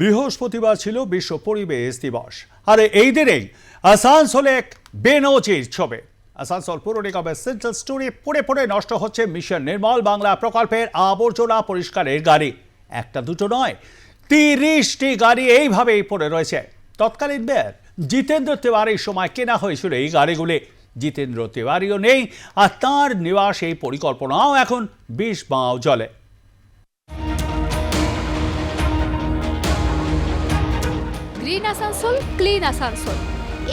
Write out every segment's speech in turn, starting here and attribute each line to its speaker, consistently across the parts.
Speaker 1: বৃহস্পতিবার ছিল বিশ্ব পরিবেশ দিবস। আর এই দিনেই আসানসোলে এক বেনজির ছবি। আসানসোল পুর নিগমের সেন্ট্রাল স্টোরি পড়ে পড়ে নষ্ট হচ্ছে মিশন নির্মল বাংলা প্রকল্পের আবর্জনা পরিষ্কারের গাড়ি। একটা দুটো নয়, তিরিশটি গাড়ি এইভাবেই পড়ে রয়েছে। তৎকালীন মেয়র জিতেন্দ্র তিওয়ারির সময় কেনা হয়েছিল এই গাড়িগুলি। জিতেন্দ্র তিওয়ারিও নেই, আর তাঁর নিবাস এই পরিকল্পনাও এখন বিষ বাঁও জলে।
Speaker 2: Green Asansol, clean Asansol.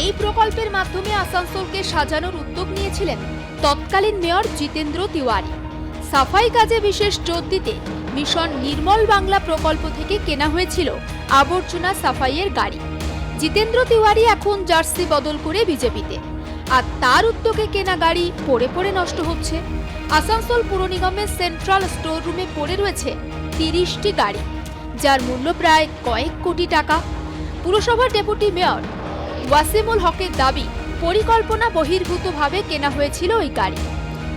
Speaker 2: এই প্রকল্পের মাধ্যমে আসানসোলকে সাজানোর উদ্যোগ নিয়েছিলেন তৎকালীন মেয়র জিতেন্দ্র তিওয়ারি। সাফাই কাজে বিশেষ জোর দিতে মিশন নির্মল বাংলা প্রকল্প থেকে কেনা হয়েছিল আবর্জনা সাফাইয়ের গাড়ি। জিতেন্দ্র তিওয়ারি এখন জার্সি বদল করে বিজেপিতে। আর তার উদ্যোগে কেনা গাড়ি পড়ে পড়ে নষ্ট হচ্ছে। আসানসোল পুর নিগমের সেন্ট্রাল স্টোর রুমে পড়ে রয়েছে তিরিশটি গাড়ি, যার মূল্য প্রায় কয়েক কোটি টাকা। পুরসভার ডেপুটি মেয়র। ওয়াসিমুল হকের দাবি, পরিকল্পনা বহির্ভূতভাবে কেনা হয়েছিল ওই গাড়ি।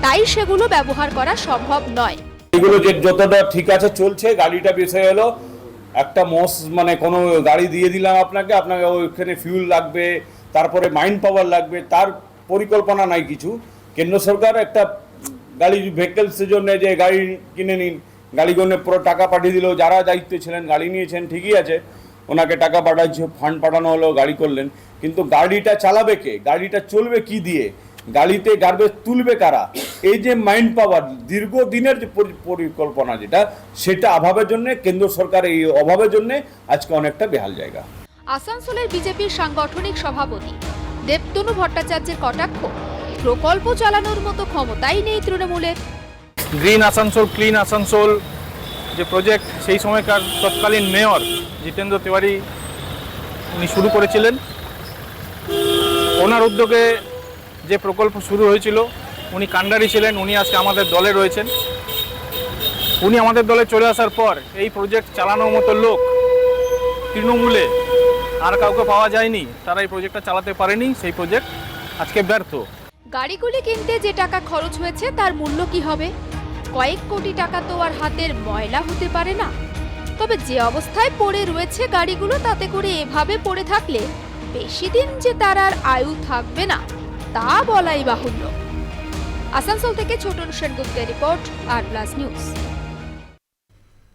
Speaker 2: তাই সেগুলো ব্যবহার করা সম্ভব নয়।
Speaker 3: এগুলো যে যতটা ঠিক আছে চলছে, গাড়িটা বেসে এলো। একটা মস মানে কোনো গাড়ি দিয়ে দিলাম আপনাকে আপনাকে ওইখানে ফিউল লাগবে, তারপরে মাইন্ড পাওয়ার লাগবে, তার পরিকল্পনা নাই কিছু। কেন্দ্র সরকার একটা গাড়ি ভেহিকেলসের জন্য যে গাড়ি কিনে নিন, গাড়িগুলো পুরো টাকা পাঠিয়ে দিল, যারা দায়িত্বে ছিলেন, গাড়ি নিয়েছেন, ঠিকই আছে। ওনাকে টাকা পাঠাচ্ছে ফান্ড পাঠানো হলো গাড়ি করলেন। কিন্তু গাড়িটা চালাবে কে? গাড়িটা চলবে কি দিয়ে? গাড়িতে গার্বেজ তুলবে কারা? এই যে মাইন্ড পাওয়ার দীর্ঘদিনের যে পরি- পরিকল্পনা যেটা সেটা অভাবের জন্য কেন্দ্র সরকার এই অভাবের জন্য আজকে অনেকটা বেহাল জায়গা।
Speaker 2: আসানসোলের বিজেপির সাংগঠনিক সভাপতি দেবতনু ভট্টাচার্যের কটাক্ষ প্রকল্প চালানোর মতো ক্ষমতাই নেই তৃণমূলের।
Speaker 4: গ্রিন আসানসোল ক্লিন আসানসোল যে প্রজেক্ট সেই সময়কার তৎকালীন মেয়র জিতেন্দ্র তিওয়ারি, উনি শুরু করেছিলেন। ওনার উদ্যোগে যে প্রকল্প শুরু হয়েছিল, উনি কান্ডারি ছিলেন, উনি আজকে আমাদের দলে রয়েছেন। উনি আমাদের দলে চলে আসার পর এই প্রজেক্ট চালানোর মতো লোক তৃণমূলে আর কাউকে পাওয়া যায়নি, তারা এই প্রজেক্টটা চালাতে পারেনি, সেই প্রজেক্ট আজকে ব্যর্থ।
Speaker 2: গাড়িগুলি কিনতে যে টাকা খরচ হয়েছে, তার মূল্য কি হবে? কয়েক কোটি টাকা তো আর হাতের ময়লা হতে পারে না। তবে যে অবস্থায় পড়ে রয়েছে গাড়িগুলো, তাতে করে এভাবে পড়ে থাকলে বেশি দিন যে তার আর আয়ু থাকবে না, তা বলাই বাহুল্য। আসানসোল থেকে ছোটন সেনগুপ্তের রিপোর্ট, আর প্লাস নিউজ।